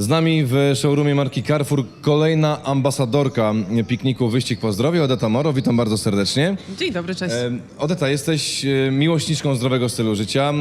Z nami w showroomie marki Carrefour kolejna ambasadorka pikniku Wyścig po zdrowiu, Odeta Moro. Witam bardzo serdecznie. Dzień dobry, cześć. E, Odeta, jesteś e, miłośniczką zdrowego stylu życia,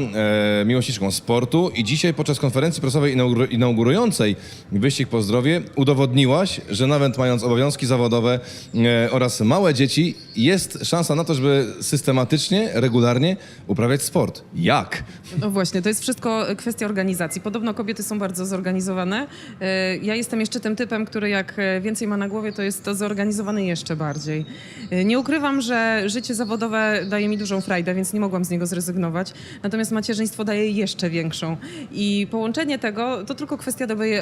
e, miłośniczką sportu i dzisiaj podczas konferencji prasowej inauguru- inaugurującej Wyścig po zdrowie udowodniłaś, że nawet mając obowiązki zawodowe e, oraz małe dzieci, jest szansa na to, żeby systematycznie, regularnie uprawiać sport. Jak? No właśnie, to jest wszystko kwestia organizacji. Podobno kobiety są bardzo zorganizowane. E, Ja jestem jeszcze tym typem, który jak e, więcej ma na głowie, to jest to zorganizowany jeszcze bardziej. E, Nie ukrywam, że życie zawodowe daje mi dużą frajdę, więc nie mogłam z niego zrezygnować. Natomiast macierzyństwo daje jeszcze większą. I połączenie tego to tylko kwestia dobrej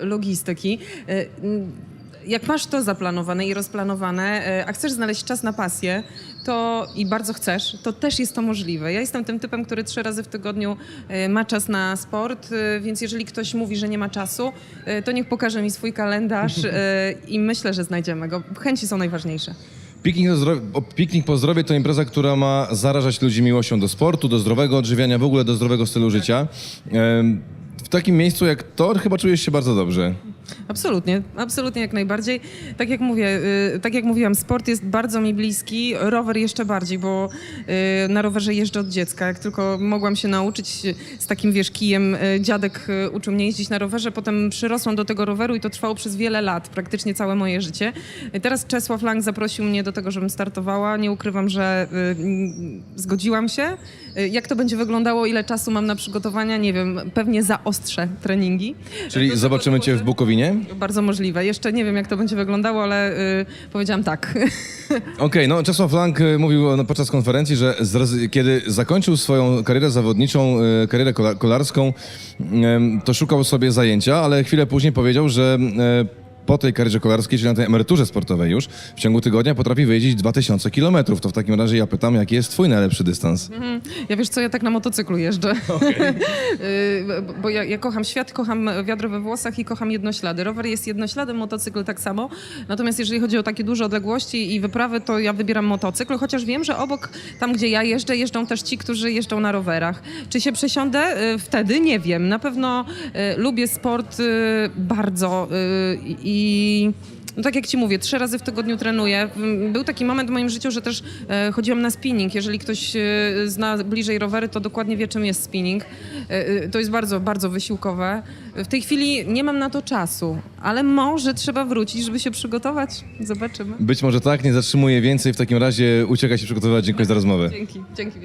logistyki. Jak masz to zaplanowane i rozplanowane, e, a chcesz znaleźć czas na pasję, to i bardzo chcesz, to też jest to możliwe. Ja jestem tym typem, który trzy razy w tygodniu e, ma czas na sport, e, więc jeżeli ktoś mówi, że nie ma czasu, to niech pokaże mi swój kalendarz i myślę, że znajdziemy go. Chęci są najważniejsze. Piknik, piknik po zdrowie to impreza, która ma zarażać ludzi miłością do sportu, do zdrowego odżywiania, w ogóle do zdrowego stylu życia. W takim miejscu jak to chyba czujesz się bardzo dobrze. Absolutnie, absolutnie jak najbardziej. Tak jak mówię, y, tak jak mówiłam, sport jest bardzo mi bliski, rower jeszcze bardziej, bo y, na rowerze jeżdżę od dziecka. Jak tylko mogłam się nauczyć z takim wiesz kijem, y, dziadek uczył mnie jeździć na rowerze, potem przyrosłam do tego roweru i to trwało przez wiele lat, praktycznie całe moje życie. Teraz Czesław Lang zaprosił mnie do tego, żebym startowała. Nie ukrywam, że zgodziłam się. Jak to będzie wyglądało, ile czasu mam na przygotowania, nie wiem, pewnie zaostrzę treningi. Czyli zobaczymy cię w dołożę- Bardzo możliwe. Jeszcze nie wiem, jak to będzie wyglądało, ale y, powiedziałam tak. Okej, no Czesław Lang y, mówił no, podczas konferencji, że kiedy zakończył swoją karierę zawodniczą, y, karierę kola- kolarską, em, to szukał sobie zajęcia, ale chwilę później powiedział, że e, po tej karierze kolarskiej, czyli na tej emeryturze sportowej już, w ciągu tygodnia potrafi wyjeździć 2000 kilometrów. To w takim razie ja pytam, jaki jest twój najlepszy dystans? Ja wiesz co, ja tak na motocyklu jeżdżę. Y, bo- ja, ja kocham świat, kocham wiadro we włosach i kocham jednoślady. Rower jest jednośladem, motocykl tak samo. Natomiast jeżeli chodzi o takie duże odległości i wyprawy, to ja wybieram motocykl, chociaż wiem, że obok, tam gdzie ja jeżdżę, jeżdżą też ci, którzy jeżdżą na rowerach. Czy się przesiądę? Y, Wtedy nie wiem. Na pewno y, lubię sport y, bardzo y, i no tak jak ci mówię, trzy razy w tygodniu trenuję. Mm, Był taki moment w moim życiu, że też e, chodziłam na spinning. Jeżeli ktoś e, zna bliżej rowery, to dokładnie wie, czym jest spinning. E, e, to jest bardzo, bardzo wysiłkowe. W tej chwili nie mam na to czasu, ale może trzeba wrócić, żeby się przygotować. Zobaczymy. Być może tak, nie zatrzymuję więcej, w takim razie uciekaj się przygotowywać. Dziękuję za rozmowę. Dzięki, dzięki.